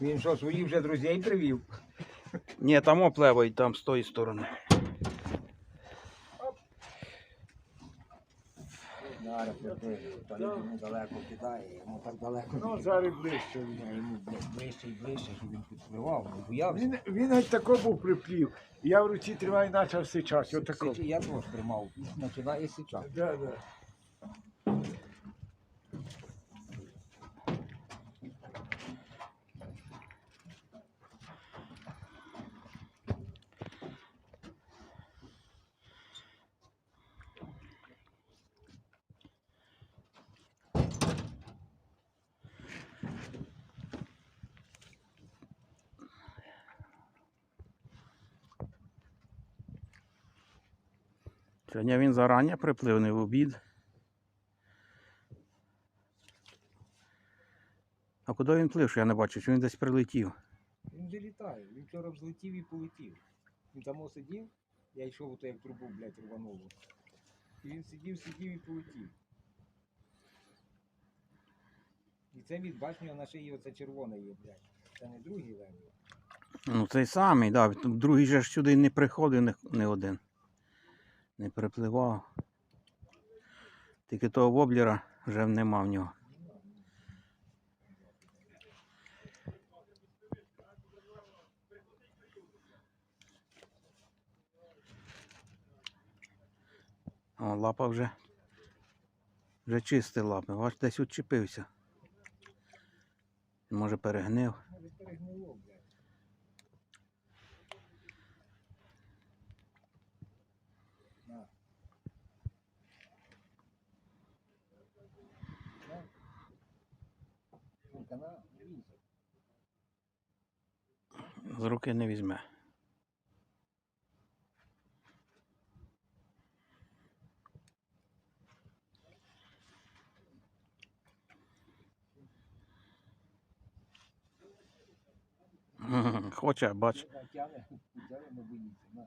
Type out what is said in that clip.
Він що, своїх вже друзей привів? Ні, там оплевають там з тої сторони. Зараз далеко кидає, йому так далеко. Ну, зараз ближче. Йому ближче і ближче, щоб він підпливав, не боявся. Він, він геть тако був приплів. Я в руці тримаю, все час. Отако. Я теж тримав, починає сичати. Да, да. Сьогодні він зарані приплив, не в обід. А куди він плив, що я не бачу, чи він десь прилетів? Він вже літає, він вчора взлетів і полетів. Він там сидів, я йшов, то як трубу, блядь, рвануло. І він сидів, сидів і полетів. І це від башні на шиї оце червоне є, блядь. Це не другий лев. Ну, цей самий, да. Другий же ж сюди не приходив не, не один. Не припливав. Тільки того воблера вже нема в нього. О, лапа вже. Вже чисті лапи. Бач, десь учепився. Може перегнив. Може перегнило, блядь. На. На. Ну-ка, не. З руки не візьме. Хоче, бач. Тягне, тягне, не. На.